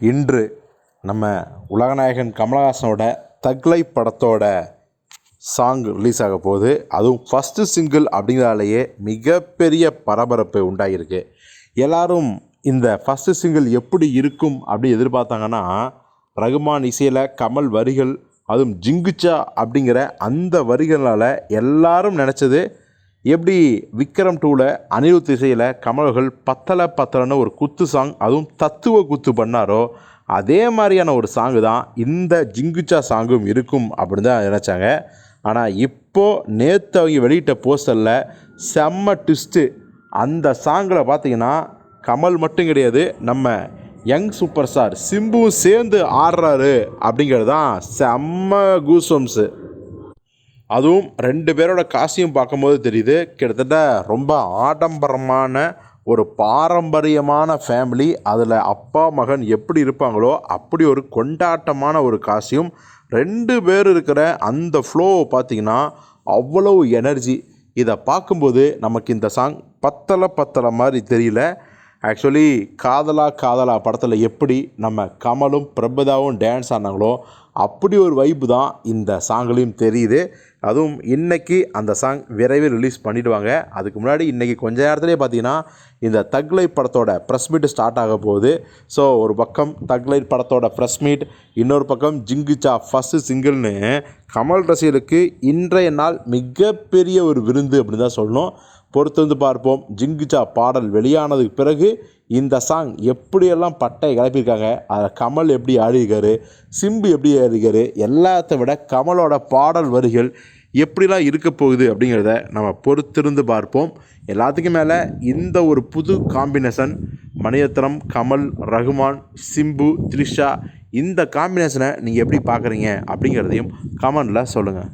இன்று நம்ம உலகநாயகன் கமலஹாசனோட தக்லை படத்தோட சாங் ரிலீஸ் ஆக போகுது. அதுவும் ஃபஸ்ட்டு சிங்கிள் அப்படிங்கிறதாலேயே மிகப்பெரிய பரபரப்பு உண்டாகிருக்கு எல்லாரும் இந்த ஃபஸ்ட்டு சிங்கிள் எப்படி இருக்கும் அப்படி எதிர்பார்த்தாங்கன்னா ரகுமான் இசையில் கமல் வரிகள் அதுவும் ஜிங்குச்சா அப்படிங்கிற அந்த வரிகளால் எல்லாரும் நினச்சது எப்படி விக்ரம் டூவில் அனிருத் இசையில் கமல்கள் பத்தலை பத்தலைன்னு ஒரு குத்து சாங் அதுவும் தத்துவ குத்து பண்ணாரோ அதே மாதிரியான ஒரு சாங்கு தான் இந்த ஜிங்குச்சா சாங்கும் இருக்கும் அப்படின்னு தான் நினச்சாங்க. ஆனால் இப்போது நேற்று அவங்க வெளியிட்ட போஸ்டரில் செம்ம ட்விஸ்ட்டு அந்த சாங்கில் பார்த்தீங்கன்னா கமல் மட்டும் கிடையாது நம்ம யங் சூப்பர் ஸ்டார் சிம்பு சேர்ந்து ஆடுறாரு அப்படிங்கிறது தான் செம்ம கூசம்ஸு அதுவும் ரெண்டு பேரோட காசியும் பார்க்கும்போது தெரியுது கிட்டத்தட்ட ரொம்ப ஆடம்பரமான ஒரு பாரம்பரியமான ஃபேமிலி அதில் அப்பா மகன் எப்படி இருப்பாங்களோ அப்படி ஒரு கொண்டாட்டமான ஒரு காசியும் ரெண்டு பேர் இருக்கிற அந்த ஃப்ளோ பார்த்தீங்கன்னா அவ்வளவு எனர்ஜி இதை பார்க்கும்போது நமக்கு இந்த சாங் பத்தலை பத்தலை மாதிரி தெரியல. ஆக்சுவலி காதலா காதலா படத்தில் எப்படி நம்ம கமலும் பிரபதாவும் டான்ஸ் ஆனாங்களோ அப்படி ஒரு வைப்பு தான் இந்த சாங்லேயும் தெரியுது. அதுவும் இன்றைக்கி அந்த சாங் விரைவில் ரிலீஸ் பண்ணிவிடுவாங்க அதுக்கு முன்னாடி இன்றைக்கி கொஞ்ச நேரத்துலேயே பார்த்தீங்கன்னா இந்த தக்லைட் படத்தோட ப்ரெஸ் மீட் ஸ்டார்ட் ஆக போகுது. ஸோ ஒரு பக்கம் தக்லைட் படத்தோட ப்ரெஸ் மீட் இன்னொரு பக்கம் ஜிங்குச்சா ஃபஸ்ட்டு சிங்கிள்னு கமல் ரசிகர்களுக்கு இன்றைய நாள் மிகப்பெரிய ஒரு விருந்து அப்படின்னு தான் சொல்லணும். பொறுத்திருந்து பார்ப்போம். ஜிங்குச்சா பாடல் வெளியானதுக்கு பிறகு இந்த சாங் எப்படியெல்லாம் பட்டை கிளப்பியிருக்காங்க அதில் கமல் எப்படி ஆடிருக்காரு சிம்பு எப்படி ஆடிருக்காரு எல்லாத்த விட கமலோட பாடல் வரிகள் எப்படிலாம் இருக்க போகுது அப்படிங்கிறத நம்ம பொறுத்திருந்து பார்ப்போம். எல்லாத்துக்கும் மேலே இந்த ஒரு புது காம்பினேஷன் மணியத்திரம் கமல் ரகுமான் சிம்பு த்ரிஷா இந்த காம்பினேஷனை நீங்கள் எப்படி பார்க்குறீங்க அப்படிங்கிறதையும் கமெண்டில் சொல்லுங்கள்